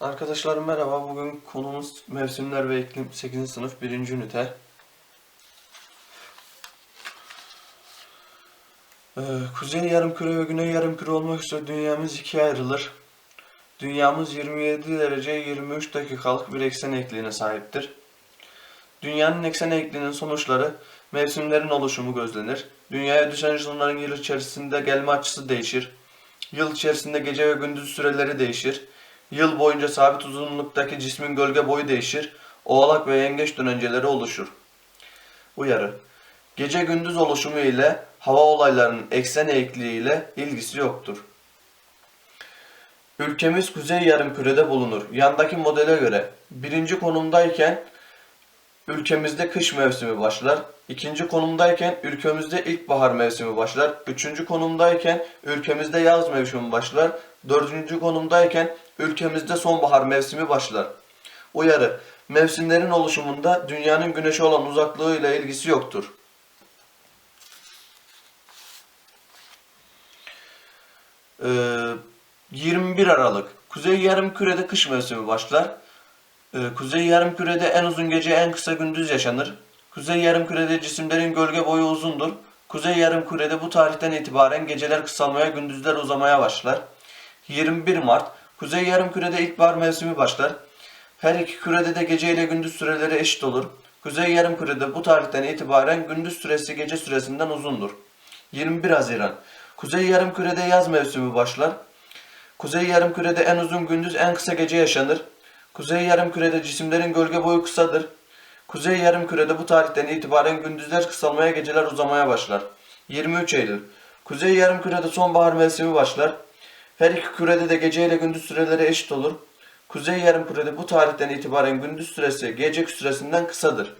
Arkadaşlar merhaba. Bugün konumuz mevsimler ve iklim 8. sınıf 1. ünite. Ee, Kuzey yarımküre ve güney yarımküre olmak üzere dünyamız ikiye ayrılır. Dünyamız 27 derece 23 dakikalık bir eksen eğikliğine sahiptir. Dünyanın eksen eğikliğinin sonuçları mevsimlerin oluşumu gözlenir. Dünyaya düşen ışınların yıl içerisinde gelme açısı değişir. Yıl içerisinde gece ve gündüz süreleri değişir. Yıl boyunca sabit uzunluktaki cismin gölge boyu değişir. Oğlak ve yengeç dönenceleri oluşur. Uyarı. Gece gündüz oluşumu ile hava olaylarının eksen eğikliği ile ilgisi yoktur. Ülkemiz kuzey yarımkürede bulunur. Yandaki modele göre birinci konumdayken ülkemizde kış mevsimi başlar. İkinci konumdayken ülkemizde ilkbahar mevsimi başlar. Üçüncü konumdayken ülkemizde yaz mevsimi başlar. Dördüncü konumdayken ülkemizde sonbahar mevsimi başlar. Uyarı. Mevsimlerin oluşumunda dünyanın güneşe olan uzaklığıyla ilgisi yoktur. Ee, 21 Aralık. Kuzey yarımkürede kış mevsimi başlar. Ee, Kuzey yarımkürede en uzun gece en kısa gündüz yaşanır. Kuzey yarımkürede cisimlerin gölge boyu uzundur. Kuzey yarımkürede bu tarihten itibaren geceler kısalmaya, gündüzler uzamaya başlar. 21 Mart. Kuzey yarımkürede ilkbahar mevsimi başlar. Her iki kürede de gece ile gündüz süreleri eşit olur. Kuzey yarımkürede bu tarihten itibaren gündüz süresi gece süresinden uzundur. 21 Haziran. Kuzey yarımkürede yaz mevsimi başlar. Kuzey yarımkürede en uzun gündüz en kısa gece yaşanır. Kuzey yarımkürede cisimlerin gölge boyu kısadır. Kuzey yarımkürede bu tarihten itibaren gündüzler kısalmaya, geceler uzamaya başlar. 23 Eylül. Kuzey yarımkürede sonbahar mevsimi başlar. Her iki kürede de gece ile gündüz süreleri eşit olur. Kuzey yarımkürede bu tarihten itibaren gündüz süresi gece süresinden kısadır.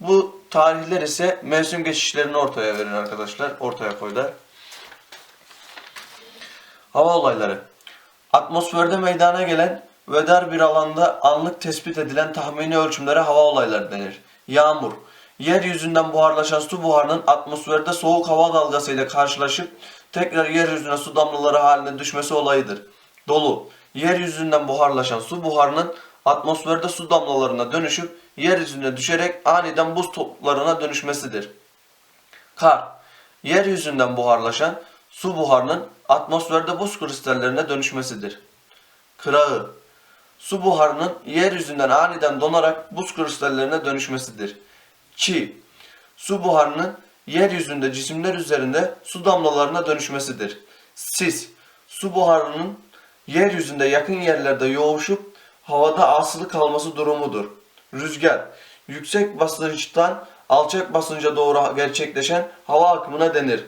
Bu tarihler ise mevsim geçişlerini ortaya verir arkadaşlar. Ortaya koyar. Hava olayları. Atmosferde meydana gelen ve dar bir alanda anlık tespit edilen tahmini ölçümlere hava olayları denir. Yağmur. Yeryüzünden buharlaşan su buharının atmosferde soğuk hava dalgasıyla karşılaşıp tekrar yeryüzüne su damlaları halinde düşmesi olayıdır. Dolu. Yeryüzünden buharlaşan su buharının atmosferde su damlalarına dönüşüp yeryüzüne düşerek aniden buz toplarına dönüşmesidir. Kar. Yeryüzünden buharlaşan su buharının atmosferde buz kristallerine dönüşmesidir. Kırağı. Su buharının yeryüzünden aniden donarak buz kristallerine dönüşmesidir. Çi. Su buharının yeryüzünde cisimler üzerinde su damlalarına dönüşmesidir. Sis. Su buharının yeryüzünde yakın yerlerde yoğuşup havada asılı kalması durumudur. Rüzgar. Yüksek basınçtan alçak basınca doğru gerçekleşen hava akımına denir.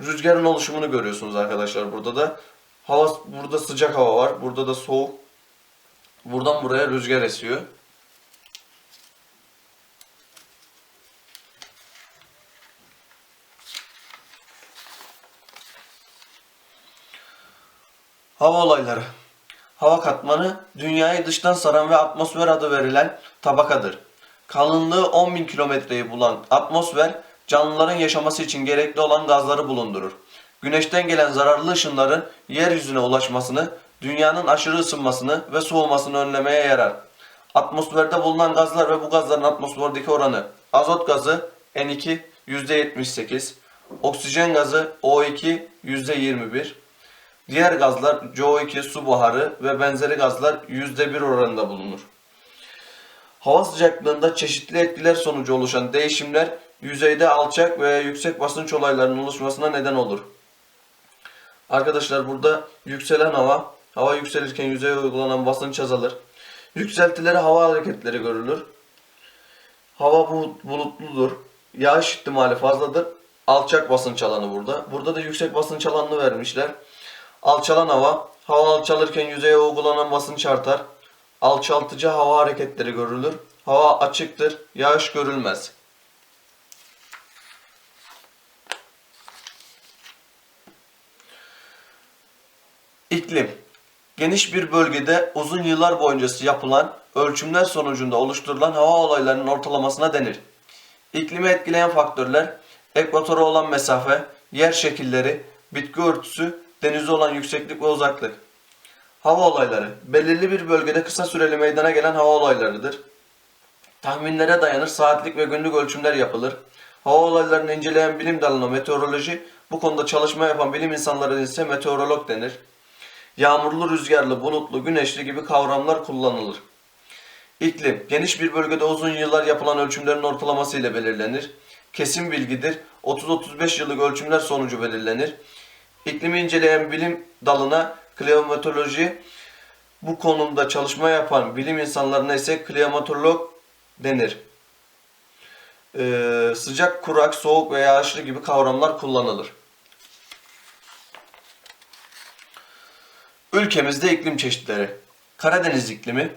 Rüzgarın oluşumunu görüyorsunuz arkadaşlar burada da. Hava burada sıcak hava var. Burada da soğuk. Buradan buraya rüzgar esiyor. Hava olayları. Hava katmanı dünyayı dıştan saran ve atmosfer adı verilen tabakadır. Kalınlığı 10.000 kilometreyi bulan atmosfer canlıların yaşaması için gerekli olan gazları bulundurur. Güneşten gelen zararlı ışınların yeryüzüne ulaşmasını, dünyanın aşırı ısınmasını ve soğumasını önlemeye yarar. Atmosferde bulunan gazlar ve bu gazların atmosferdeki oranı azot gazı N2 %78, oksijen gazı O2 %21, diğer gazlar CO2, su buharı ve benzeri gazlar %1 oranında bulunur. Hava sıcaklığında çeşitli etkiler sonucu oluşan değişimler yüzeyde alçak veya yüksek basınç olaylarının oluşmasına neden olur. Arkadaşlar burada yükselen hava, hava yükselirken yüzeye uygulanan basınç azalır. Yükseltileri hava hareketleri görülür. Hava bu- bulutludur. Yağış ihtimali fazladır. Alçak basınç alanı burada. Burada da yüksek basınç alanını vermişler. Alçalan hava, hava alçalırken yüzeye uygulanan basınç artar. Alçaltıcı hava hareketleri görülür. Hava açıktır, yağış görülmez. İklim Geniş bir bölgede uzun yıllar boyunca yapılan ölçümler sonucunda oluşturulan hava olaylarının ortalamasına denir. İklimi etkileyen faktörler ekvatora olan mesafe, yer şekilleri, bitki örtüsü, denize olan yükseklik ve uzaklık. Hava olayları belirli bir bölgede kısa süreli meydana gelen hava olaylarıdır. Tahminlere dayanır saatlik ve günlük ölçümler yapılır. Hava olaylarını inceleyen bilim dalına meteoroloji, bu konuda çalışma yapan bilim insanları ise meteorolog denir. Yağmurlu, rüzgarlı, bulutlu, güneşli gibi kavramlar kullanılır. İklim, geniş bir bölgede uzun yıllar yapılan ölçümlerin ortalaması ile belirlenir. Kesin bilgidir, 30-35 yıllık ölçümler sonucu belirlenir. İklimi inceleyen bilim dalına klimatoloji, bu konumda çalışma yapan bilim insanlarına ise klimatolog denir. Ee, sıcak, kurak, soğuk ve yağışlı gibi kavramlar kullanılır. Ülkemizde iklim çeşitleri. Karadeniz iklimi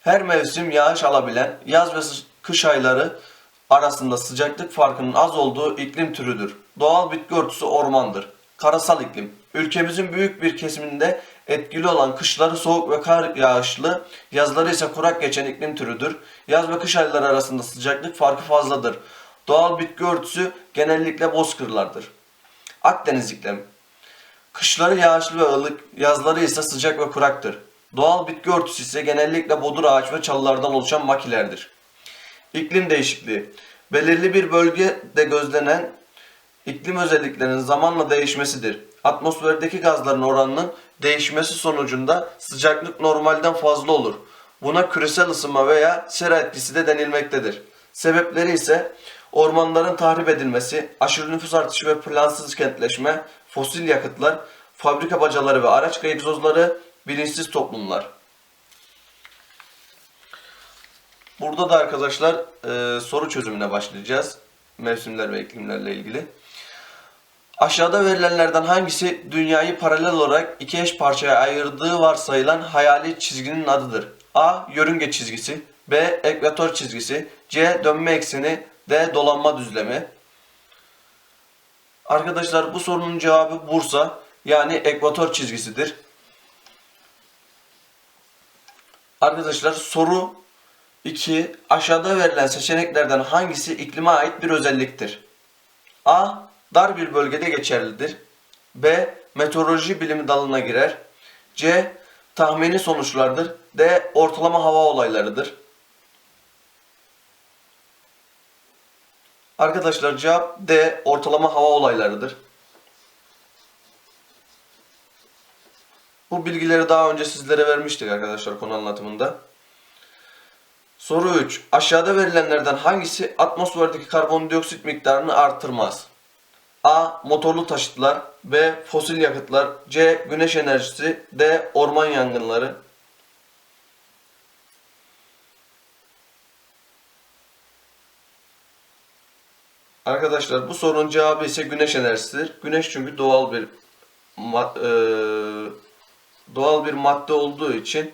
her mevsim yağış alabilen yaz ve kış ayları arasında sıcaklık farkının az olduğu iklim türüdür. Doğal bitki örtüsü ormandır. Karasal iklim. Ülkemizin büyük bir kesiminde etkili olan kışları soğuk ve kar yağışlı, yazları ise kurak geçen iklim türüdür. Yaz ve kış ayları arasında sıcaklık farkı fazladır. Doğal bitki örtüsü genellikle bozkırlardır. Akdeniz iklimi. Kışları yağışlı ve ılık, yazları ise sıcak ve kuraktır. Doğal bitki örtüsü ise genellikle bodur ağaç ve çalılardan oluşan makilerdir. İklim değişikliği. Belirli bir bölgede gözlenen iklim özelliklerinin zamanla değişmesidir. Atmosferdeki gazların oranının değişmesi sonucunda sıcaklık normalden fazla olur. Buna küresel ısınma veya sera etkisi de denilmektedir. Sebepleri ise ormanların tahrip edilmesi, aşırı nüfus artışı ve plansız kentleşme, fosil yakıtlar, fabrika bacaları ve araç egzozları, bilinçsiz toplumlar. Burada da arkadaşlar e, soru çözümüne başlayacağız. Mevsimler ve iklimlerle ilgili. Aşağıda verilenlerden hangisi dünyayı paralel olarak iki eş parçaya ayırdığı varsayılan hayali çizginin adıdır? A. Yörünge çizgisi B. Ekvator çizgisi C. Dönme ekseni D. Dolanma düzlemi Arkadaşlar bu sorunun cevabı Bursa yani ekvator çizgisidir. Arkadaşlar soru 2. Aşağıda verilen seçeneklerden hangisi iklime ait bir özelliktir? A. Dar bir bölgede geçerlidir. B. Meteoroloji bilimi dalına girer. C. Tahmini sonuçlardır. D. Ortalama hava olaylarıdır. Arkadaşlar cevap D. Ortalama hava olaylarıdır. Bu bilgileri daha önce sizlere vermiştik arkadaşlar konu anlatımında. Soru 3. Aşağıda verilenlerden hangisi atmosferdeki karbondioksit miktarını artırmaz? A. Motorlu taşıtlar B. Fosil yakıtlar C. Güneş enerjisi D. Orman yangınları Arkadaşlar bu sorunun cevabı ise güneş enerjisidir. Güneş çünkü doğal bir eee, doğal bir madde olduğu için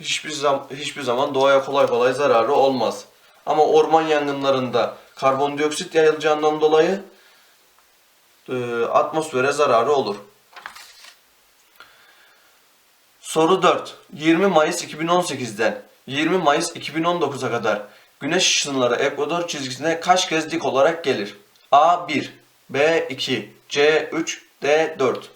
hiçbir zaman hiçbir zaman doğaya kolay kolay zararı olmaz. Ama orman yangınlarında karbondioksit yayılacağından dolayı e, atmosfere zararı olur. Soru 4. 20 Mayıs 2018'den 20 Mayıs 2019'a kadar güneş ışınları ekvator çizgisine kaç kez dik olarak gelir? A 1, B 2, C 3, D 4.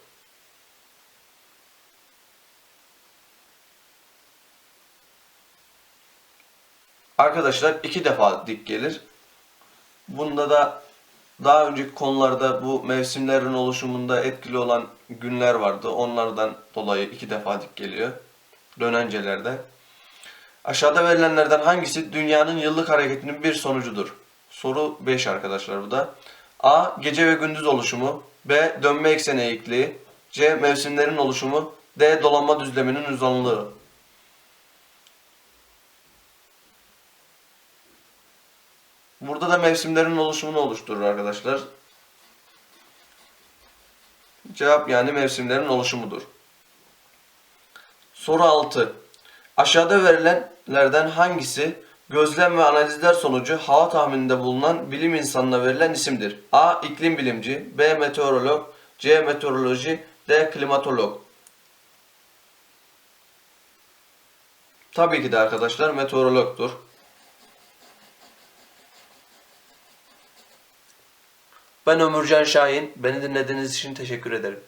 Arkadaşlar iki defa dik gelir. Bunda da daha önceki konularda bu mevsimlerin oluşumunda etkili olan günler vardı. Onlardan dolayı iki defa dik geliyor. Dönencelerde. Aşağıda verilenlerden hangisi dünyanın yıllık hareketinin bir sonucudur? Soru 5 arkadaşlar bu da. A. Gece ve gündüz oluşumu. B. Dönme ekseni eğikliği. C. Mevsimlerin oluşumu. D. Dolanma düzleminin uzanlığı. Burada da mevsimlerin oluşumunu oluşturur arkadaşlar. Cevap yani mevsimlerin oluşumudur. Soru 6. Aşağıda verilenlerden hangisi gözlem ve analizler sonucu hava tahmininde bulunan bilim insanına verilen isimdir? A. iklim bilimci B. Meteorolog C. Meteoroloji D. Klimatolog Tabii ki de arkadaşlar meteorologtur. Ben Ömürcan Şahin. Beni dinlediğiniz için teşekkür ederim.